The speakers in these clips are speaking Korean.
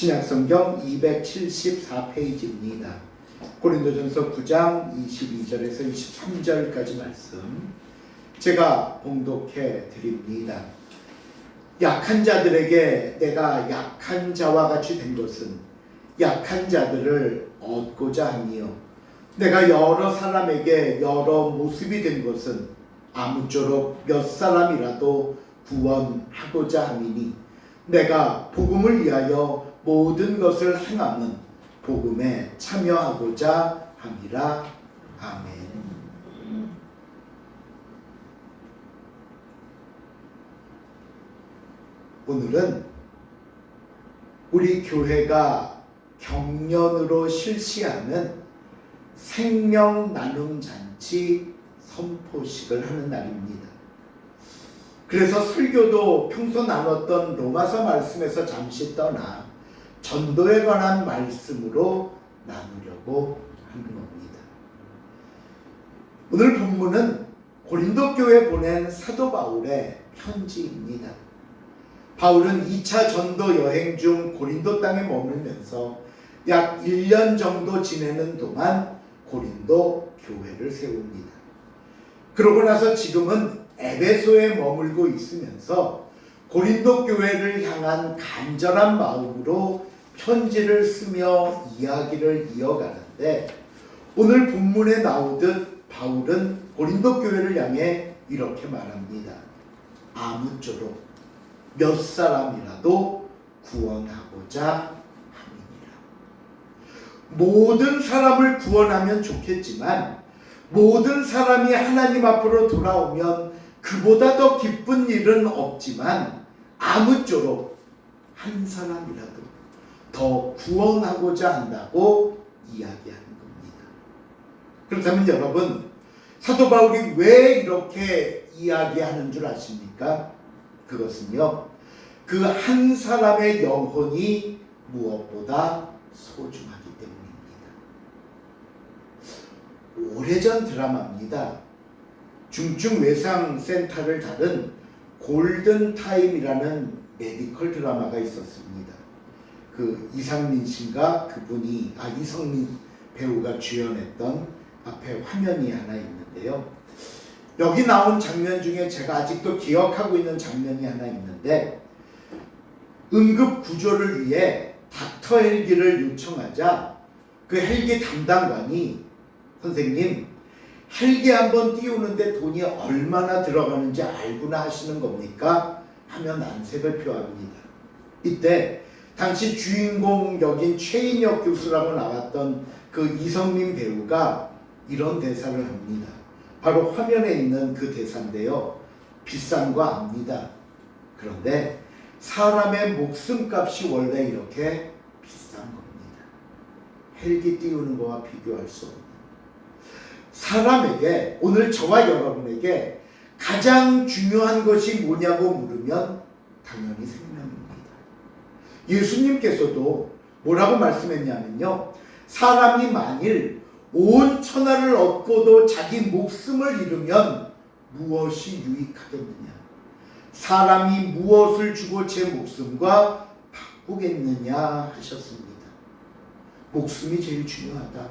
신약성경 274페이지입니다. 고린도전서 9장 22절에서 23절까지 말씀 제가 봉독해 드립니다. 약한 자들에게 내가 약한 자와 같이 된 것은 약한 자들을 얻고자 함이요. 내가 여러 사람에게 여러 모습이 된 것은 아무쪼록 몇 사람이라도 구원하고자 함이니 내가 복음을 위하여 모든 것을 행함은 복음에 참여하고자 함이라. 아멘. 오늘은 우리 교회가 경년으로 실시하는 생명 나눔 잔치 선포식을 하는 날입니다. 그래서 설교도 평소 나눴던 로마서 말씀에서 잠시 떠나 전도에 관한 말씀으로 나누려고 하는 겁니다. 오늘 본문은 고린도 교회 보낸 사도 바울의 편지입니다. 바울은 2차 전도 여행 중 고린도 땅에 머물면서 약 1년 정도 지내는 동안 고린도 교회를 세웁니다. 그러고 나서 지금은 에베소에 머물고 있으면서 고린도 교회를 향한 간절한 마음으로 편지를 쓰며 이야기를 이어가는데 오늘 본문에 나오듯 바울은 고린도 교회를 향해 이렇게 말합니다. 아무쪼록 몇 사람이라도 구원하고자 함이니라. 모든 사람을 구원하면 좋겠지만 모든 사람이 하나님 앞으로 돌아오면 그보다 더 기쁜 일은 없지만 아무쪼록 한 사람이라도 더 구원하고자 한다고 이야기하는 겁니다. 그렇다면 여러분 사도 바울이 왜 이렇게 이야기하는 줄 아십니까? 그것은요. 그 한 사람의 영혼이 무엇보다 소중하기 때문입니다. 오래전 드라마입니다. 중증 외상 센터를 다룬 골든 타임이라는 메디컬 드라마가 있었습니다. 그 이상민 씨가 그분이 아 이성민 배우가 주연했던 앞에 화면이 하나 있는데요. 여기 나온 장면 중에 제가 아직도 기억하고 있는 장면이 하나 있는데 응급 구조를 위해 닥터 헬기를 요청하자 그 헬기 담당관이 선생님 헬기 한번 띄우는데 돈이 얼마나 들어가는지 알고나 하시는 겁니까? 하면 안색을 표합니다. 이때 당시 주인공 역인 최인혁 교수라고 나왔던 그 이성민 배우가 이런 대사를 합니다. 바로 화면에 있는 그 대사인데요. 비싼 거 압니다. 그런데 사람의 목숨값이 원래 이렇게 비싼 겁니다. 헬기 띄우는 거와 비교할 수 없는. 사람에게 오늘 저와 여러분에게 가장 중요한 것이 뭐냐고 물으면 당연히 생명입니다. 예수님께서도 뭐라고 말씀했냐면요. 사람이 만일 온 천하를 얻고도 자기 목숨을 잃으면 무엇이 유익하겠느냐? 사람이 무엇을 주고 제 목숨과 바꾸겠느냐 하셨습니다. 목숨이 제일 중요하다.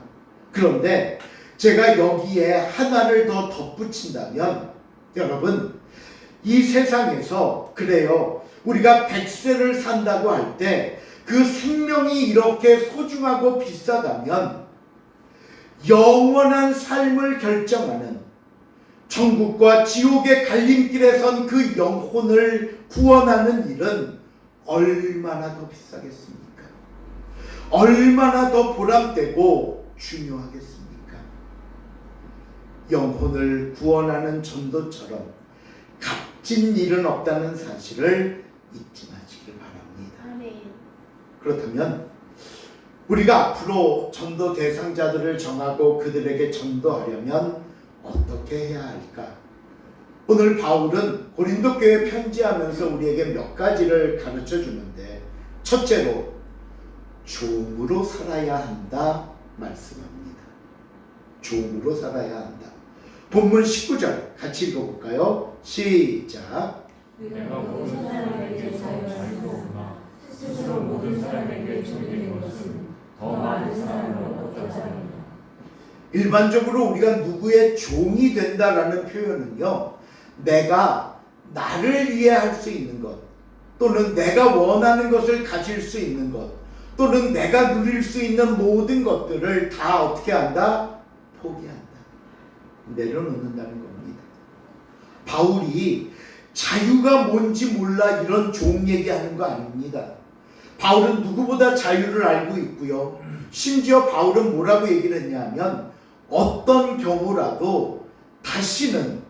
그런데 제가 여기에 하나를 더 덧붙인다면 여러분 이 세상에서 그래요. 우리가 백세를 산다고 할 때 그 생명이 이렇게 소중하고 비싸다면 영원한 삶을 결정하는 천국과 지옥의 갈림길에 선 그 영혼을 구원하는 일은 얼마나 더 비싸겠습니까? 얼마나 더 보람되고 중요하겠습니까? 영혼을 구원하는 전도처럼 값진 일은 없다는 사실을 잊지 마시길 바랍니다. 아멘. 그렇다면 우리가 앞으로 전도 대상자들을 정하고 그들에게 전도하려면 어떻게 해야 할까? 오늘 바울은 고린도 교회 편지하면서 우리에게 몇 가지를 가르쳐 주는데 첫째로 종으로 살아야 한다 말씀합니다. 종으로 살아야 한다. 본문 19절 같이 읽어볼까요? 시작. 내가 모든 사람에게 자유하였으나 스스로 모든 사람에게 된 것은 더 많은 얻고자 합니다. 일반적으로 우리가 누구의 종이 된다라는 표현은요, 내가 나를 위해 할 수 있는 것, 또는 내가 원하는 것을 가질 수 있는 것, 또는 내가 누릴 수 있는 모든 것들을 다 어떻게 한다? 포기한다. 내려놓는다는 겁니다. 바울이 자유가 뭔지 몰라 이런 종 얘기하는 거 아닙니다. 바울은 누구보다 자유를 알고 있고요. 심지어 바울은 뭐라고 얘기를 했냐면 어떤 경우라도 다시는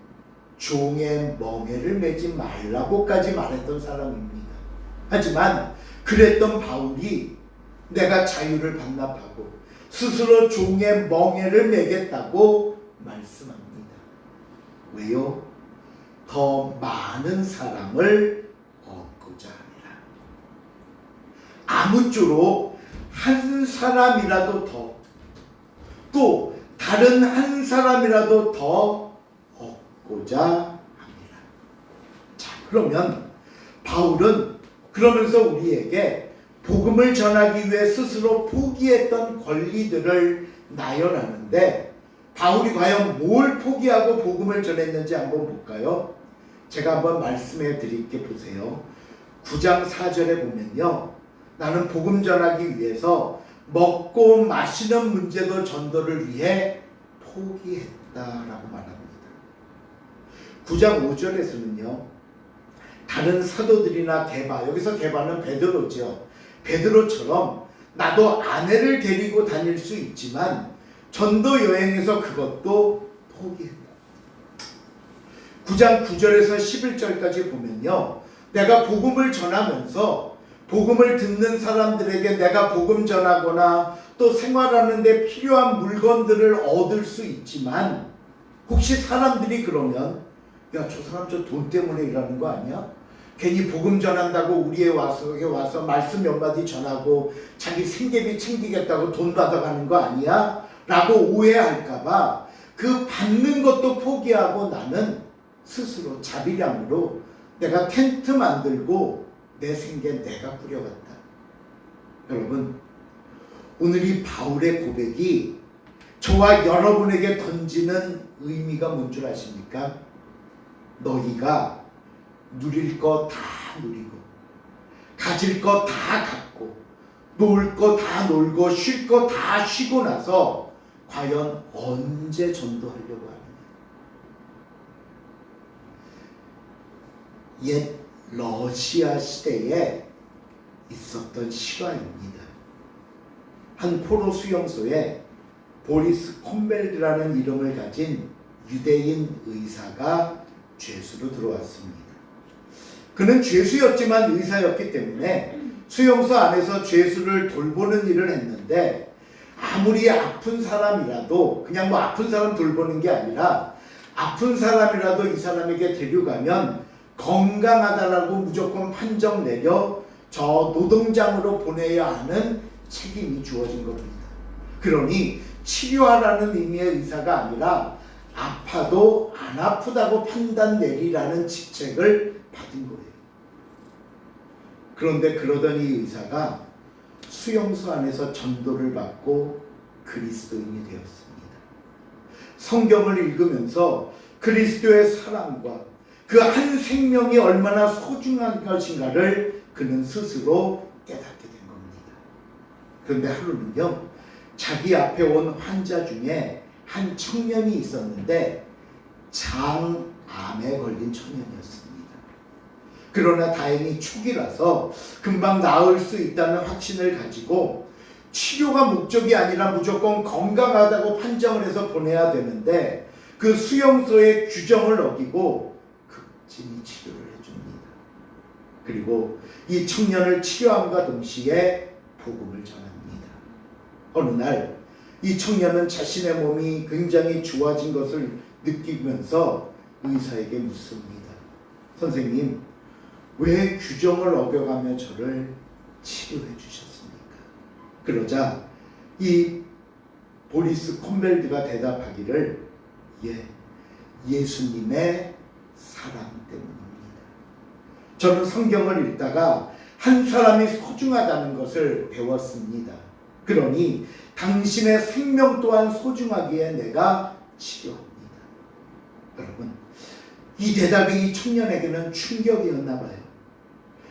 종의 멍에를 매지 말라고까지 말했던 사람입니다. 하지만 그랬던 바울이 내가 자유를 반납하고 스스로 종의 멍에를 매겠다고 말씀합니다. 왜요? 더 많은 사람을 얻고자 합니다. 아무쪼록 한 사람이라도 더, 또 다른 한 사람이라도 더 얻고자 합니다. 자, 그러면 바울은 그러면서 우리에게 복음을 전하기 위해 스스로 포기했던 권리들을 나열하는데 바울이 과연 뭘 포기하고 복음을 전했는지 한번 볼까요? 제가 한번 말씀해 드릴게 보세요. 9장 4절에 보면요. 나는 복음 전하기 위해서 먹고 마시는 문제도 전도를 위해 포기했다라고 말합니다. 9장 5절에서는요. 다른 사도들이나 게바 여기서 게바는 베드로죠. 베드로처럼 나도 아내를 데리고 다닐 수 있지만 전도 여행에서 그것도 포기했다. 9장 9절에서 11절까지 보면요. 내가 복음을 전하면서 복음을 듣는 사람들에게 내가 복음 전하거나 또 생활하는데 필요한 물건들을 얻을 수 있지만 혹시 사람들이 그러면 야 저 사람 저 돈 때문에 일하는 거 아니야? 괜히 복음 전한다고 우리에 와서 와서 말씀 몇 마디 전하고 자기 생계비 챙기겠다고 돈 받아가는 거 아니야? 라고 오해할까봐 그 받는 것도 포기하고 나는 스스로 자비량으로 내가 텐트 만들고 내 생계 내가 꾸려갔다. 여러분, 오늘 이 바울의 고백이 저와 여러분에게 던지는 의미가 뭔 줄 아십니까? 너희가 누릴 거 다 누리고, 가질 거 다 갖고, 놀 거 다 놀고, 쉴 거 다 쉬고 나서 과연 언제 전도하려고 하느냐? 옛 러시아 시대에 있었던 실화입니다. 한 포로 수용소에 보리스 콤벨드라는 이름을 가진 유대인 의사가 죄수로 들어왔습니다. 그는 죄수였지만 의사였기 때문에 수용소 안에서 죄수를 돌보는 일을 했는데 아무리 아픈 사람이라도 그냥 뭐 아픈 사람 돌보는 게 아니라 아픈 사람이라도 이 사람에게 데려가면 건강하다라고 무조건 판정 내려 저 노동장으로 보내야 하는 책임이 주어진 겁니다. 그러니 치료하라는 의미의 의사가 아니라 아파도 안 아프다고 판단 내리라는 직책을 받은 거예요. 그런데 그러던 이 의사가 수용소 안에서 전도를 받고 그리스도인이 되었습니다. 성경을 읽으면서 그리스도의 사랑과 그 한 생명이 얼마나 소중한 것인가를 그는 스스로 깨닫게 된 겁니다. 그런데 하루는요, 자기 앞에 온 환자 중에 한 청년이 있었는데 장암에 걸린 청년이었습니다. 그러나 다행히 초기라서 금방 나을 수 있다는 확신을 가지고 치료가 목적이 아니라 무조건 건강하다고 판정을 해서 보내야 되는데 그 수용소의 규정을 어기고 극진히 치료를 해줍니다. 그리고 이 청년을 치료함과 동시에 복음을 전합니다. 어느 날 이 청년은 자신의 몸이 굉장히 좋아진 것을 느끼면서 의사에게 묻습니다. 선생님, 왜 규정을 어겨가며 저를 치료해 주셨습니까? 그러자 이 보리스 콤벨드가 대답하기를 예, 예수님의 사랑 때문입니다. 저는 성경을 읽다가 한 사람이 소중하다는 것을 배웠습니다. 그러니 당신의 생명 또한 소중하기에 내가 치료합니다. 여러분, 이 대답이 이 청년에게는 충격이었나 봐요.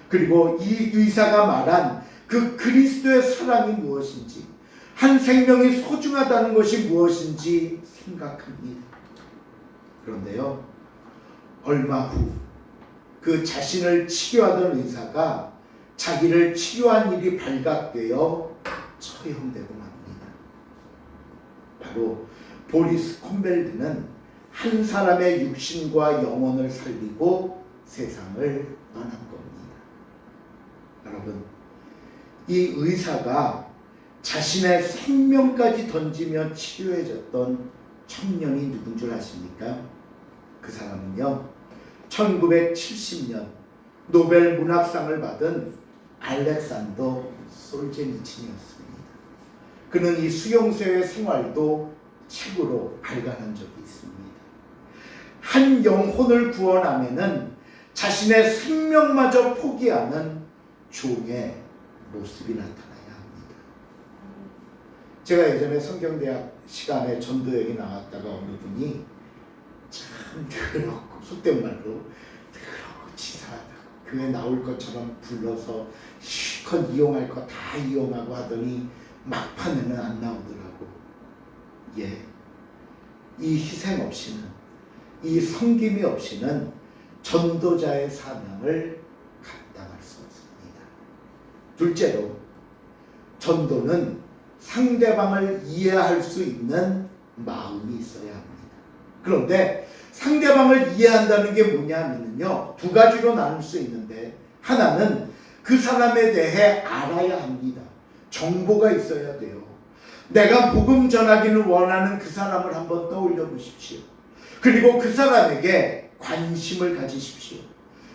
그리고 이 의사가 말한 그 그리스도의 사랑이 무엇인지, 한 생명이 소중하다는 것이 무엇인지 생각합니다. 그런데요, 얼마 후 그 자신을 치료하던 의사가 자기를 치료한 일이 발각되어 처형되고 맙니다. 바로 보리스 콤벨드는 한 사람의 육신과 영혼을 살리고 세상을 떠난 겁니다. 여러분, 이 의사가 자신의 생명까지 던지며 치료해줬던 청년이 누군 줄 아십니까? 그 사람은요, 1970년 노벨 문학상을 받은 알렉산더 솔제니친이었습니다. 그는 이 수용소의 생활도 책으로 발간한 적이 있습니다. 한 영혼을 구원하면은 자신의 생명마저 포기하는 종의 모습이 나타나야 합니다. 제가 예전에 성경대학 시간에 전도 여기 나왔다가 어느 분이 참 더럽고 속된 말로 더럽고 치사하다고 교회 나올 것처럼 불러서 실컷 이용할 거 다 이용하고 하더니 막판에는 안 나오더라고. 예. 이 희생 없이는 이 섬김이 없이는 전도자의 사명을 감당할 수 없습니다. 둘째로 전도는 상대방을 이해할 수 있는 마음이 있어야 합니다. 그런데 상대방을 이해한다는 게 뭐냐면요. 두 가지로 나눌 수 있는데 하나는 그 사람에 대해 알아야 합니다. 정보가 있어야 돼요. 내가 복음 전하기를 원하는 그 사람을 한번 떠올려 보십시오. 그리고 그 사람에게 관심을 가지십시오.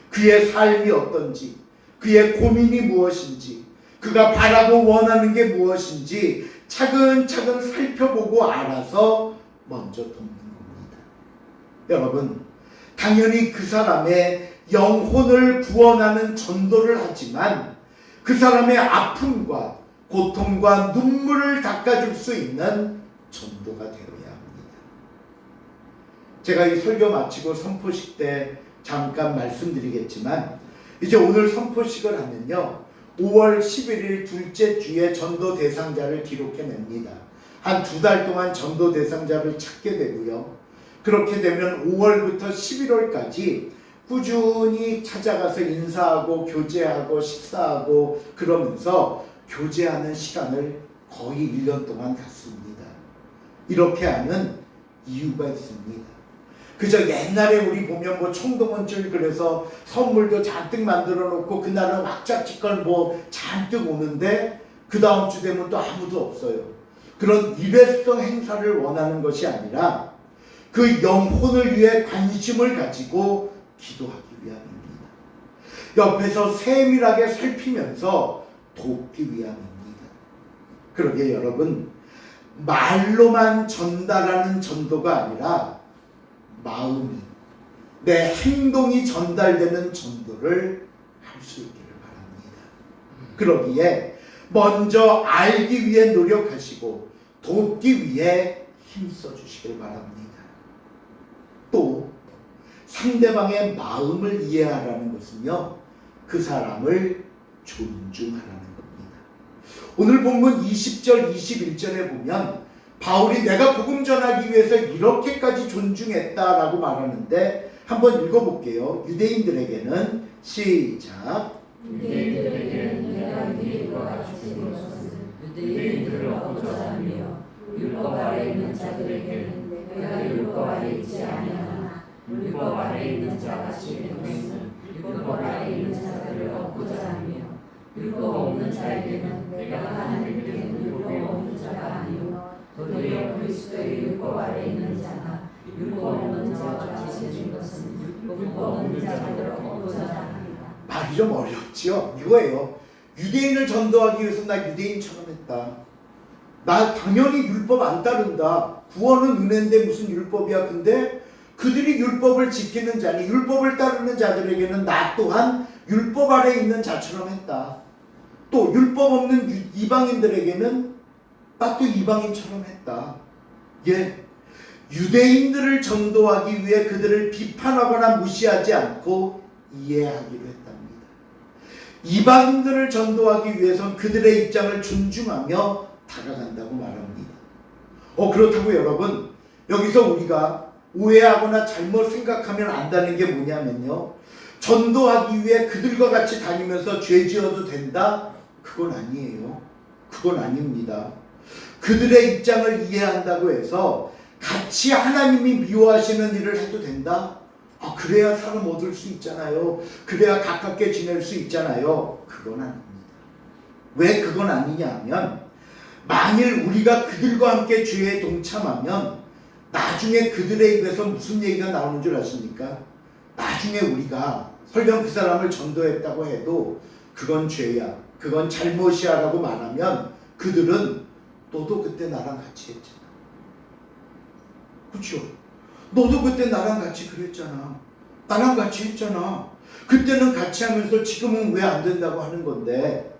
그의 삶이 어떤지, 그의 고민이 무엇인지, 그가 바라고 원하는 게 무엇인지 차근차근 살펴보고 알아서 먼저 돕는 겁니다. 여러분, 당연히 그 사람의 영혼을 구원하는 전도를 하지만 그 사람의 아픔과 고통과 눈물을 닦아줄 수 있는 전도가 되어야 합니다. 제가 이 설교 마치고 선포식 때 잠깐 말씀드리겠지만 이제 오늘 선포식을 하면요. 5월 11일 둘째 주에 전도 대상자를 기록해냅니다. 한 두 달 동안 전도 대상자를 찾게 되고요. 그렇게 되면 5월부터 11월까지 꾸준히 찾아가서 인사하고 교제하고 식사하고 그러면서 교제하는 시간을 거의 1년 동안 갖습니다. 이렇게 하는 이유가 있습니다. 그저 옛날에 우리 보면 뭐 총동원줄 그래서 선물도 잔뜩 만들어 놓고 그날은 왁자지껄 뭐 잔뜩 오는데 그 다음 주 되면 또 아무도 없어요. 그런 일회성 행사를 원하는 것이 아니라 그 영혼을 위해 관심을 가지고 기도하기 위함입니다. 옆에서 세밀하게 살피면서 돕기 위함입니다. 그러게 여러분 말로만 전달하는 전도가 아니라 마음이 내 행동이 전달되는 전도를 할 수 있기를 바랍니다. 그러기에 먼저 알기 위해 노력하시고 돕기 위해 힘써 주시길 바랍니다. 또 상대방의 마음을 이해하라는 것은요. 그 사람을 존중하라는 겁니다. 오늘 본문 20절 21절에 보면 바울이 내가 복음 전하기 위해서 이렇게까지 존중했다라고 말하는데 한번 읽어볼게요. 유대인들에게는 시작. 유대인들에게는 내가 너희와 같이 것은 유대인들을 얻고자 하며 율법 아래 있는 자들에게는 내가 율법 아래 있지 아니하나 율법 아래 있는 자같이 된 것은 율법 아래 있는 자들을 얻고자 하며 율법 없는 자에게는 내가 하나님께 율법 없는 자가 아니요 도리어 그리스도의 율법 아래 있는 자가 율법 없는 자와 같이 된 것은 율법 없는 자들을 얻고자 하니라 말이 좀 어렵지요. 이거예요. 유대인을 전도하기 위해서 나 유대인처럼 했다. 나 당연히 율법 안 따른다. 구원은 은혜인데 무슨 율법이야. 근데 그들이 율법을 지키는 자니 율법을 따르는 자들에게는 나 또한 율법 아래 있는 자처럼 했다. 또 율법 없는 유- 이방인들에게는 딱또 이방인처럼 했다. 예. 유대인들을 전도하기 위해 그들을 비판하거나 무시하지 않고 이해하기로 했답니다. 이방인들을 전도하기 위해선 그들의 입장을 존중하며 다가간다고 말합니다. 어 그렇다고 여러분 여기서 우리가 오해하거나 잘못 생각하면 안다는 게 뭐냐면요. 전도하기 위해 그들과 같이 다니면서 죄 지어도 된다? 그건 아니에요. 그건 아닙니다. 그들의 입장을 이해한다고 해서 같이 하나님이 미워하시는 일을 해도 된다? 아, 그래야 사람 얻을 수 있잖아요. 그래야 가깝게 지낼 수 있잖아요. 그건 아닙니다. 왜 그건 아니냐 하면 만일 우리가 그들과 함께 죄에 동참하면 나중에 그들의 입에서 무슨 얘기가 나오는 줄 아십니까? 나중에 우리가 설령 그 사람을 전도했다고 해도 그건 죄야. 그건 잘못이야 라고 말하면 그들은 너도 그때 나랑 같이 했잖아. 그렇죠? 너도 그때 나랑 같이 그랬잖아. 나랑 같이 했잖아. 그때는 같이 하면서 지금은 왜 안 된다고 하는 건데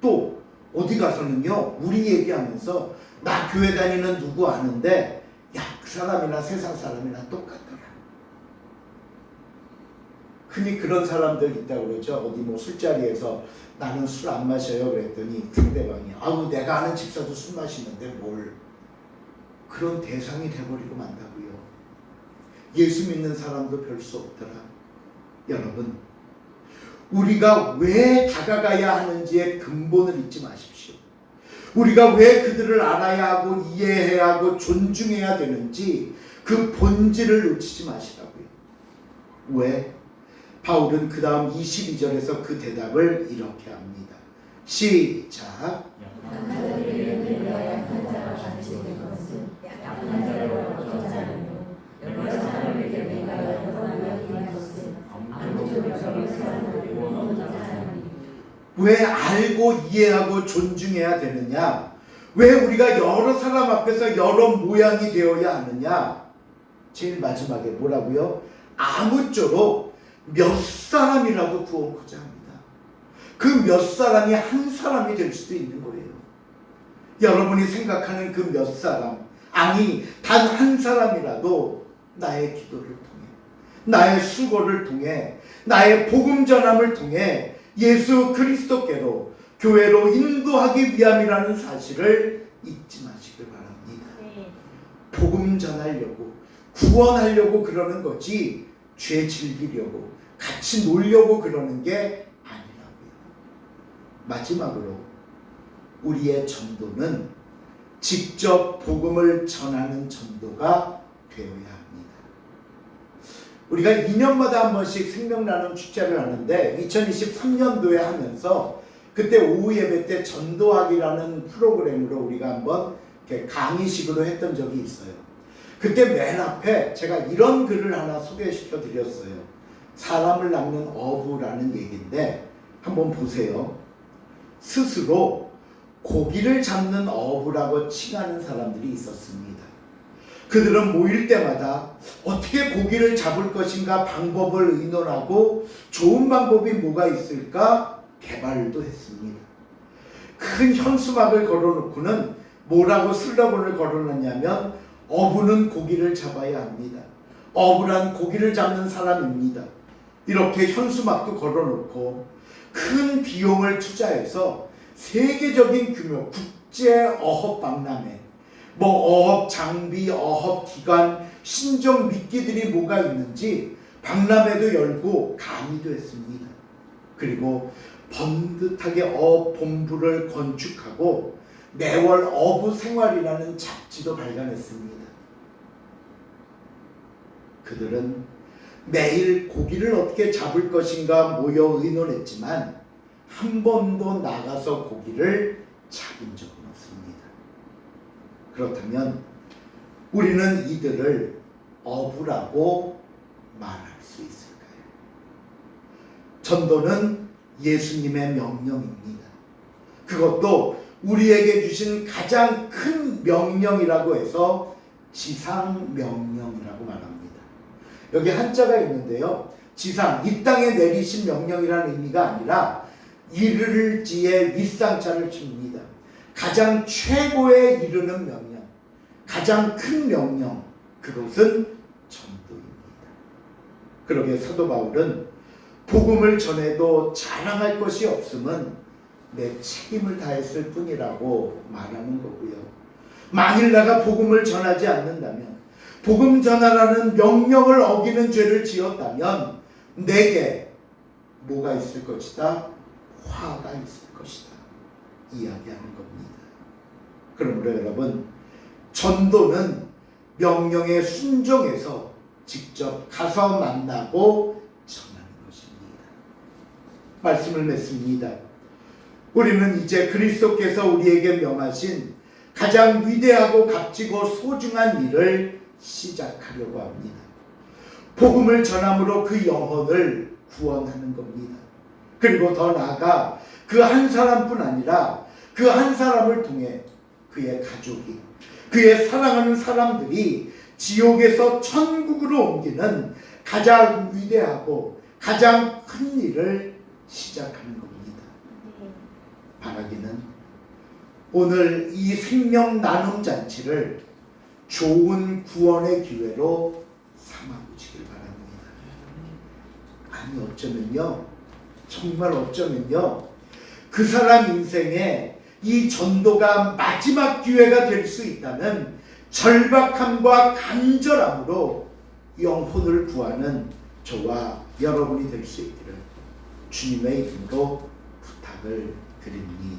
또 어디 가서는요 우리 얘기하면서 나 교회 다니는 누구 아는데 야 그 사람이나 세상 사람이나 똑같더라. 흔히 그런 사람들 있다고 그러죠. 어디 뭐 술자리에서 나는 술 안 마셔요 그랬더니 상대방이 아우 내가 아는 집사도 술 마시는데 뭘 그런 대상이 돼버리고 만다고요. 예수 믿는 사람도 별 수 없더라. 여러분, 우리가 왜 다가가야 하는지의 근본을 잊지 마십시오. 우리가 왜 그들을 알아야 하고 이해해야 하고 존중해야 되는지 그 본질을 놓치지 마시라고요. 왜? 바울은 그 다음 22절에서 그 대답을 이렇게 합니다. 시작. 약한 자들에게 내가 약한 자와 같이 된 것은 약한 자를 어쩌자뇨 여러 사람에게 내가 여러 명이 된 것은 아무쪼록 저런 사람을 원하자니 왜 알고 이해하고 존중해야 되느냐? 왜 우리가 여러 사람 앞에서 여러 모양이 되어야 하느냐? 제일 마지막에 뭐라고요? 아무쪼록 몇 사람이라도 구원코자 합니다. 그 몇 사람이 한 사람이 될 수도 있는 거예요. 여러분이 생각하는 그 몇 사람, 아니, 단 한 사람이라도 나의 기도를 통해, 나의 수고를 통해, 나의 복음 전함을 통해 예수 그리스도께로 교회로 인도하기 위함이라는 사실을 잊지 마시길 바랍니다. 복음 전하려고 구원하려고 그러는 거지 죄 즐기려고 같이 놀려고 그러는 게 아니라고요. 마지막으로 우리의 전도는 직접 복음을 전하는 전도가 되어야 합니다. 우리가 2년마다 한 번씩 생명나눔 축제를 하는데 2023년도에 하면서 그때 오후 예배 때 전도학이라는 프로그램으로 우리가 한번 강의식으로 했던 적이 있어요. 그때 맨 앞에 제가 이런 글을 하나 소개시켜 드렸어요. 사람을 낚는 어부라는 얘기인데 한번 보세요. 스스로 고기를 잡는 어부라고 칭하는 사람들이 있었습니다. 그들은 모일 때마다 어떻게 고기를 잡을 것인가 방법을 의논하고 좋은 방법이 뭐가 있을까 개발도 했습니다. 큰 현수막을 걸어놓고는 뭐라고 슬로건을 걸어놨냐면 어부는 고기를 잡아야 합니다. 어부란 고기를 잡는 사람입니다. 이렇게 현수막도 걸어놓고 큰 비용을 투자해서 세계적인 규모 국제 어업 박람회 뭐 어업 장비, 어업 기관, 신종 미끼들이 뭐가 있는지 박람회도 열고 강의도 했습니다. 그리고 번듯하게 어업 본부를 건축하고 매월 어부 생활이라는 잡지도 발간했습니다. 그들은 매일 고기를 어떻게 잡을 것인가 모여 의논했지만 한 번도 나가서 고기를 잡은 없습니다. 그렇다면 우리는 이들을 어부라고 말할 수 있을까요? 전도는 예수님의 명령입니다. 그것도 우리에게 주신 가장 큰 명령이라고 해서 지상 명령이라고 말합니다. 여기 한자가 있는데요. 지상 이 땅에 내리신 명령이라는 의미가 아니라 이르를 지에 윗상자를 칩니다. 가장 최고에 이르는 명령, 가장 큰 명령, 그것은 전도입니다. 그러게 사도 바울은 복음을 전해도 자랑할 것이 없음은 내 책임을 다했을 뿐이라고 말하는 거고요. 만일 내가 복음을 전하지 않는다면, 복음 전하라는 명령을 어기는 죄를 지었다면, 내게 뭐가 있을 것이다? 화가 있을 것이다. 이야기하는 겁니다. 그러므로 여러분, 전도는 명령에 순종해서 직접 가서 만나고 전하는 것입니다. 말씀을 맺습니다. 우리는 이제 그리스도께서 우리에게 명하신 가장 위대하고 값지고 소중한 일을 시작하려고 합니다. 복음을 전함으로 그 영혼을 구원하는 겁니다. 그리고 더 나아가 그 한 사람뿐 아니라 그 한 사람을 통해 그의 가족이 그의 사랑하는 사람들이 지옥에서 천국으로 옮기는 가장 위대하고 가장 큰 일을 시작하는 겁니다. 바라기는 오늘 이 생명 나눔 잔치를 좋은 구원의 기회로 삼아보시길 바랍니다. 아니 어쩌면요, 정말 어쩌면요, 그 사람 인생에 이 전도가 마지막 기회가 될 수 있다는 절박함과 간절함으로 영혼을 구하는 저와 여러분이 될 수 있기를 주님의 이름으로 부탁을 드립니다.